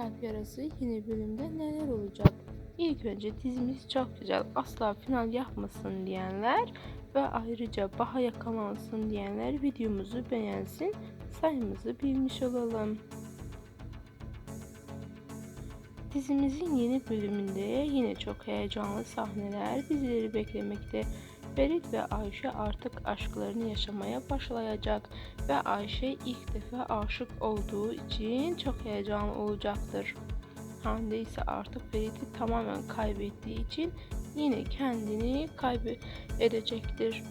Kalp Yarası yeni bölümde neler olacak? İlk önce dizimiz çok güzel. Asla final yapmasın diyenler ve ayrıca baha yakalansın diyenler videomuzu beğensin. Sayımızı bilmiş olalım. Dizimizin yeni bölümünde yine çok heyecanlı sahneler bizleri beklemekte. Ferit ve Ayşe artık aşklarını yaşamaya başlayacak ve Ayşe ilk defa aşık olduğu için çok heyecanlı olacaktır. Hande ise artık Ferit'i tamamen kaybettiği için yine kendini kaybedecektir.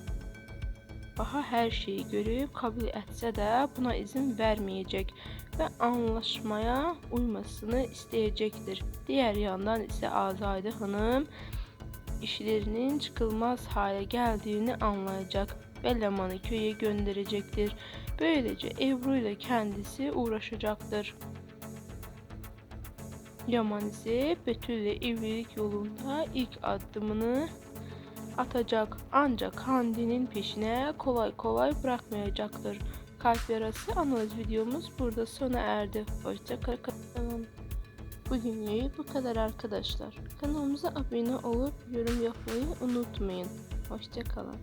Baha her şeyi görüp kabul etse de buna izin vermeyecek ve anlaşmaya uymasını isteyecektir. Diğer yandan ise Azade Hanım işlerinin çıkılmaz hale geldiğini anlayacak ve Leman'ı köye gönderecektir. Böylece Ebru ile kendisi uğraşacaktır. Yaman ise Betül ile evlilik yolunda ilk adımını atacak ancak Hande'nin peşine kolay kolay bırakmayacaktır. Kalp yarası analiz videomuz burada sona erdi. Hoşçakalın. Bugünlük bu kadar arkadaşlar. Kanalımıza abone olup yorum yapmayı unutmayın. Hoşçakalın.